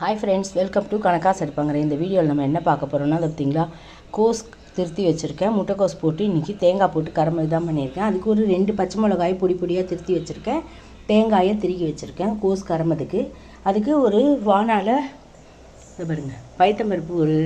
Hi friends welcome to கணக்காக சரிப்பாங்கிற இந்த வீடியோவில் நம்ம என்ன பார்க்க போகிறோம்னா அதை பார்த்தீங்களா கோஸ் திருத்தி வச்சுருக்கேன். முட்டைக்கோஸ் போட்டு இன்றைக்கி தேங்காய் போட்டு கரம்பு தான் பண்ணியிருக்கேன். அதுக்கு ஒரு ரெண்டு பச்சை மிளகாய் பொடி பொடியாக திருத்தி வச்சுருக்கேன். தேங்காயை திருக்கி வச்சுருக்கேன் கோஸ் கரம்பதுக்கு அதுக்கு ஒரு வானால் பாருங்கள் பாருங்க பைத்தம்பருப்பு ஒரு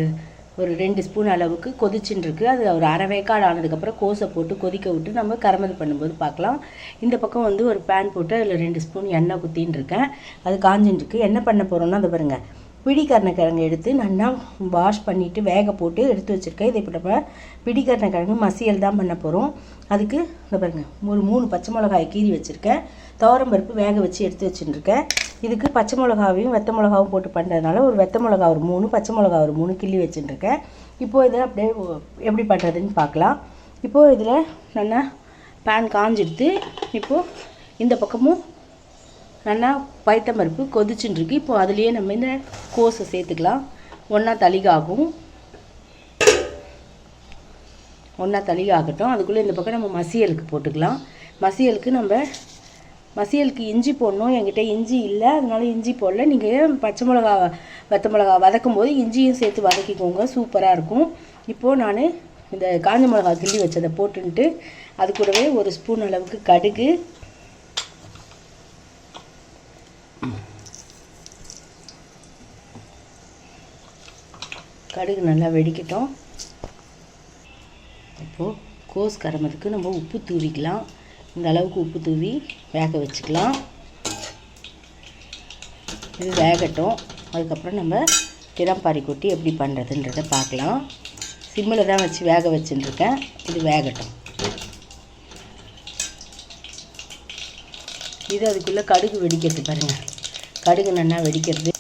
ஒரு ரெண்டு ஸ்பூன் அளவுக்கு கொதிச்சுட்டுருக்கு. அது ஒரு அரைவேக்காடு ஆனதுக்கப்புறம் கோசை போட்டு கொதிக்க விட்டு நம்ம கரமது பண்ணும்போது பார்க்கலாம். இந்த பக்கம் வந்து ஒரு பேன் போட்டு அதில் ரெண்டு ஸ்பூன் எண்ணெய் குத்தின்னு இருக்கேன் அது காஞ்சின்னு இருக்கு என்ன பண்ண போகிறோன்னா அதை பாருங்க. பிடிக்கரணக்கிழங்கு எடுத்து நல்லா வாஷ் பண்ணிவிட்டு வேக போட்டு எடுத்து வச்சுருக்கேன். இதை இப்போ நம்ம பிடிக்கரணக்கிழங்கு மசியல் தான் பண்ண போகிறோம் அதுக்கு இந்த பாருங்கள் ஒரு மூணு பச்சை மிளகாய் கீறி வச்சுருக்கேன். துவரம்பருப்பு வேக வச்சு எடுத்து வச்சுருக்கேன் இதுக்கு பச்சை மிளகாவையும் வெத்த மிளகாவும் போட்டு பண்ணுறதுனால ஒரு வெத்த மிளகா ஒரு மூணு பச்சை மிளகா ஒரு மூணு கிள்ளி வச்சுட்டுருக்கேன் இப்போது இதை அப்படியே எப்படி பண்ணுறதுன்னு பார்க்கலாம். இப்போது இதில் நல்லா பேன் காஞ்செடுத்து இப்போது இந்த பக்கமும் நல்லா பைத்தம்பருப்பு கொதிச்சுட்டு இருக்கு இப்போ அதுலேயே நம்ம இந்த கோஸை சேர்த்துக்கலாம். ஒன்றா தளிகாகும். ஒன்றா தளிகாகட்டும். அதுக்குள்ளே இந்த பக்கம் நம்ம மசியலுக்கு போட்டுக்கலாம். மசியலுக்கு நம்ம மசியலுக்கு இஞ்சி போடணும். என்கிட்ட இஞ்சி இல்லை. அதனால இஞ்சி போடல. நீங்கள் பச்சை மிளகா வெத்த மிளகா வதக்கும் போது இஞ்சியும் சேர்த்து வதக்கிக்கோங்க. சூப்பராக இருக்கும். இப்போது நான் இந்த காஞ்ச மிளகா கிள்ளி வச்சதை போட்டுன்ட்டு அது கூடவே ஒரு ஸ்பூன் அளவுக்கு கடுகு கடுகு நல்லா வெடிக்கட்டும். இப்போது கோஸ் கரமதுக்கு நம்ம உப்பு தூவிக்கலாம். இந்த அளவுக்கு உப்பு தூவி வேக வச்சுக்கலாம். இது வேகட்டும். அதுக்கப்புறம் நம்ம திறம்பாரி கொட்டி எப்படி பண்ணுறதுன்றத பார்க்கலாம். சிம்மில் தான் வச்சு வேக வச்சுட்டுருக்கேன் இது வேகட்டும். இது அதுக்குள்ளே கடுகு வெடிக்கிறது பாருங்கள் கடுகு நல்லா வெடிக்கிறது.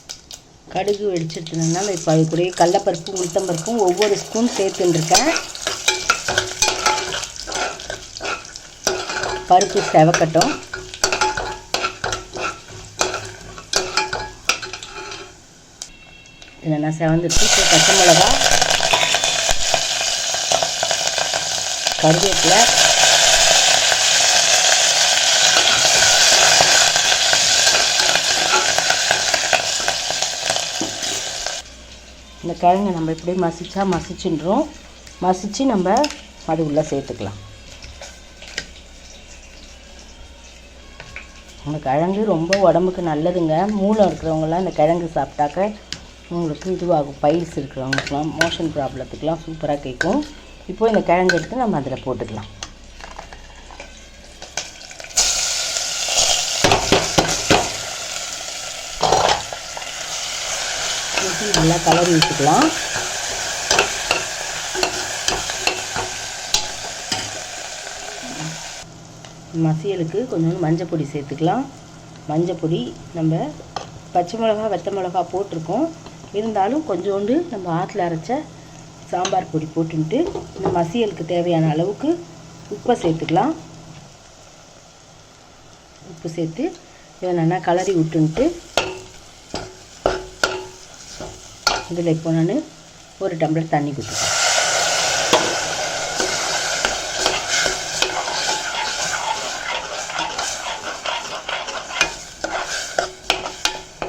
கடுகு வெடிச்சிருந்ததுனால இப்போ அது கூட கடலப்பருப்பும் முத்தம்பருப்பும் ஒவ்வொரு ஸ்பூன் சேர்த்துட்டுருக்கேன். பருப்பு செவக்கட்டும். இல்லைன்னா நான் செவந்துட்டு இப்போ பச்சை மிளகா கருவேப்பிலை இந்த கிழங்கு நம்ம இப்படியே மசிச்சா மசிச்சுன்றோம். மசித்து நம்ம அது உள்ளே சேர்த்துக்கலாம். இந்த கிழங்கு ரொம்ப உடம்புக்கு நல்லதுங்க. மூளை இருக்கிறவங்களாம் இந்த கிழங்கு சாப்பிட்டாக்க உங்களுக்கு இதுவாகும். பைல்ஸ் இருக்கிறவங்களுக்குலாம் மோஷன் ப்ராப்ளத்துக்கெலாம் சூப்பராக கேட்கும். இப்போ இந்த கிழங்கு எடுத்து நம்ம அதில் போட்டுக்கலாம். நல்லா கலரி விட்டுக்கலாம் மசியலுக்கு கொஞ்சோண்டு மஞ்சள் பொடி சேர்த்துக்கலாம். மஞ்சள் பொடி நம்ம பச்சை மிளகா வெத்த மிளகா போட்டிருக்கோம். இருந்தாலும் கொஞ்சோண்டு நம்ம ஆற்றுல அரைச்ச சாம்பார் பொடி போட்டுன்ட்டு இந்த மசியலுக்கு தேவையான அளவுக்கு உப்பை சேர்த்துக்கலாம். உப்பு சேர்த்து இதை நல்லா கலரி விட்டுன்ட்டு இதில் இப்போ நான் ஒரு டம்ளர் தண்ணி கொடுத்துருக்கேன்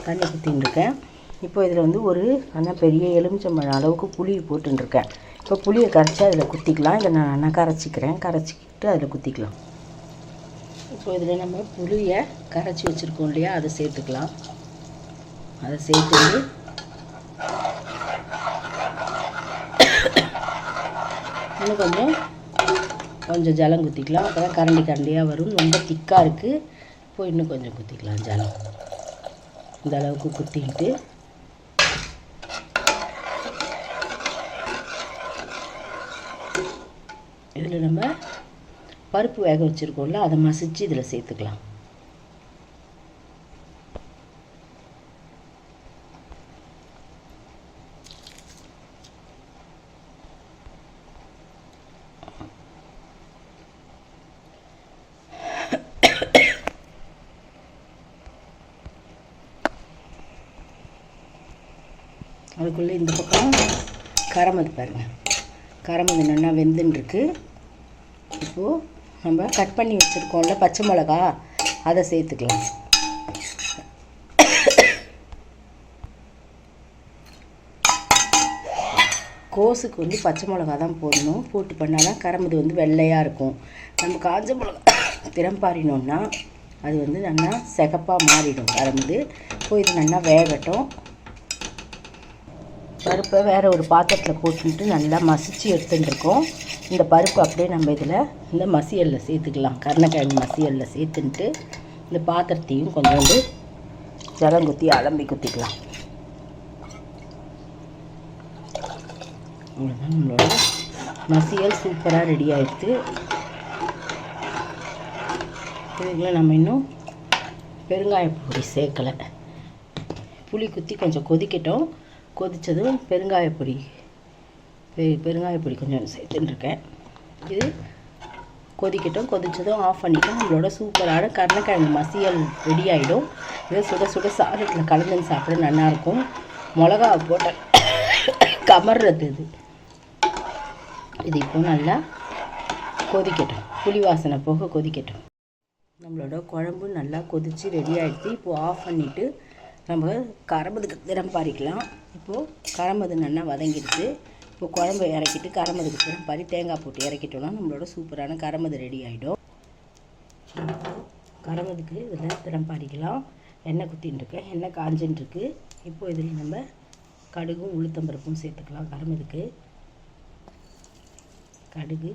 தண்ணி ஊற்றின்னு இருக்கேன் இப்போ இதில் வந்து ஒரு நல்லா பெரிய எலுமிச்சம்பழம் அளவுக்கு புளி போட்டுருக்கேன் இப்போ புளியை கரைச்சி அதில் குத்திக்கலாம். இதை நான் நல்லா கரைச்சிக்கிறேன். கரைச்சிக்கிட்டு அதில் குத்திக்கலாம். இப்போ இதில் நம்ம புளியை கரைச்சி வச்சுருக்கோம் இல்லையா? அதை சேர்த்துக்கலாம். அதை சேர்த்துட்டு இன்னும் கொஞ்சம் கொஞ்சம் ஜலம் குத்திக்கலாம். அப்போ தான் கரண்டி கரண்டியாக வரும். ரொம்ப திக்காக இருக்குது இப்போ இன்னும் கொஞ்சம் குத்திக்கலாம் ஜலம். இந்த அளவுக்கு குத்திக்கிட்டு. இதில் நம்ம பருப்பு வேக வச்சுருக்கோம்ல அதை மசித்து இதில் சேர்த்துக்கலாம். அதுக்குள்ளே இந்த பக்கம் கரமது பாருங்கள் கரமது நல்லா வெந்துன்னு இப்போது நம்ம கட் பண்ணி வச்சுருக்கோம்ல பச்சை மிளகா அதை சேர்த்துக்கலாம். கோஸுக்கு வந்து பச்சை மிளகா தான் போடணும். போட்டு பண்ணால் தான் கரம்பது வந்து வெள்ளையாக இருக்கும். நம்ம காஞ்ச மிளகா திறம்பாறினோம்னா அது வந்து நல்லா செகப்பாக மாறிடும். கரம்புது போய் இது நல்லா வேகட்டும். பருப்பை வேறு ஒரு பாத்திரத்தில் போட்டுட்டு நல்லா மசிச்சு எடுத்துட்டுருக்கோம் இந்த பருப்பு அப்படியே நம்ம இதில் இந்த மசியலில் சேர்த்துக்கலாம். கருணக்கிழங்கு மசியலில் சேர்த்துன்ட்டு இந்த பாத்திரத்தையும் கொஞ்சோண்டு ஜலம் குத்தி அலம்பி குத்திக்கலாம். அவ்வளோதான் நம்மளோட மசியல் சூப்பராக ரெடி ஆயிடுச்சு. இதுக்குள்ள நம்ம இன்னும் பெருங்காய பொடி சேர்க்கலை. புளி குத்தி கொஞ்சம் கொதிக்கட்டும். கொதித்ததும் பெருங்காய பொடி பெ- பெருங்காயப்பொடி கொஞ்சம் சேர்த்துட்டுருக்கேன். இது கொதிக்கட்டும் கொதித்ததும் ஆஃப் பண்ணிவிட்டு நம்மளோட சூப்பரான கருணக்கிழங்கு மசியல் ரெடி ஆகிடும் இதை சுட சுட சாதத்தில் கலந்து சாப்பிட நல்லாயிருக்கும். மிளகா போட்ட கமர்றது இது. இது இப்போ நல்லா கொதிக்கட்டும். புளி வாசனை போக கொதிக்கட்டும். நம்மளோட குழம்பு நல்லா கொதித்து ரெடி ஆகிடுச்சு இப்போது ஆஃப் பண்ணிவிட்டு நம்ம கரம்பதுக்கு திறம் பாரிக்கலாம் இப்போது கரம்பது நல்லா வதங்கிடுச்சு. இப்போ குழம்பு இறக்கிட்டு கரம்பதுக்கு திறம் பாரி தேங்காய் போட்டு இறக்கிட்டோம்னா நம்மளோட சூப்பரான கரம்பது ரெடி ஆகிடும் கரம்பதுக்கு இதில் திறம் பாரிக்கலாம் எண்ணெய் குத்தின்னு எண்ணெய் காஞ்சின்ட்டுருக்கு இப்போது இதில் நம்ம கடுகும் உளுத்தம்பருப்பும் சேர்த்துக்கலாம் கரம்பதுக்கு கடுகு.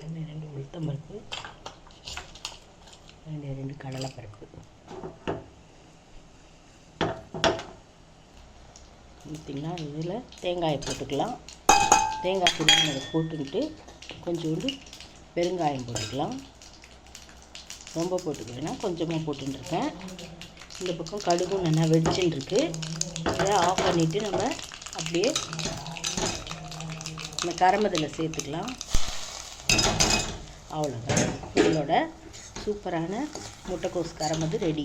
ரெண்டு ரெண்டு உளுத்தம்பருப்பு ரெண்டு ரெண்டு கடலைப்பருப்பு. பார்த்தீங்களா இதில் தேங்காயை போட்டுக்கலாம். தேங்காய் துருவினதை போட்டுக்கிட்டு கொஞ்சோண்டு பெருங்காயம் போட்டுக்கலாம். ரொம்ப போட்டுக்க கொஞ்சமாக போட்டுருக்கேன் இந்த பக்கம் கடுகும் நல்லா வெடிச்சுன்னு இருக்குது இதை ஆஃப் பண்ணிவிட்டு நம்ம அப்படியே இந்த கரம்பதில் சேர்த்துக்கலாம். அவ்வளோதான். உங்களோட சூப்பரான முட்டைக்கோஸ் கரமது ரெடி.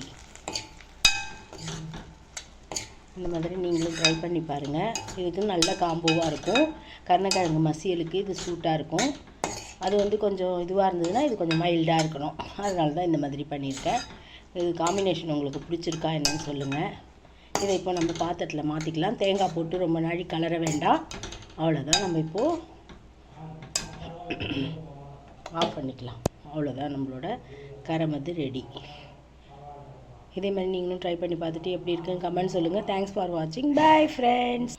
இந்த மாதிரி நீங்களும் ட்ரை பண்ணி பாருங்கள் இதுக்கு நல்ல காம்போவாக இருக்கும். கருணக்கிழங்கு மசியலுக்கு இது சூட்டாக இருக்கும். அது வந்து கொஞ்சம் இதுவாக இருந்ததுன்னா இது கொஞ்சம் மைல்டாக இருக்கணும். அதனால தான் இந்த மாதிரி பண்ணியிருக்கேன். இது காம்பினேஷன் உங்களுக்கு பிடிச்சிருக்கா என்னன்னு சொல்லுங்கள் இதை இப்போ நம்ம பாத்திரத்தில் மாற்றிக்கலாம் தேங்காய் போட்டு ரொம்ப நாழி கலர வேண்டாம். அவ்வளோதான் நம்ம இப்போது ஆஃப் பண்ணிக்கலாம். அவ்வளோதான் நம்மளோட கரமது ரெடி இதே மாதிரி நீங்களும் ட்ரை பண்ணி பார்த்துட்டு எப்படி இருக்குன்னு கமெண்ட் சொல்லுங்கள் தேங்க்ஸ் ஃபார் வாட்சிங் பை ஃப்ரெண்ட்ஸ்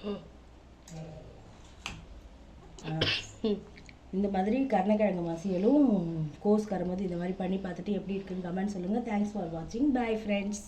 இந்த மாதிரி கருணக்கிழங்கு மாசியலும் கோஸ் கரமது இந்த மாதிரி பண்ணி பார்த்துட்டு எப்படி இருக்குன்னு கமெண்ட் சொல்லுங்கள் தேங்க்ஸ் ஃபார் வாட்சிங் பை ஃப்ரெண்ட்ஸ்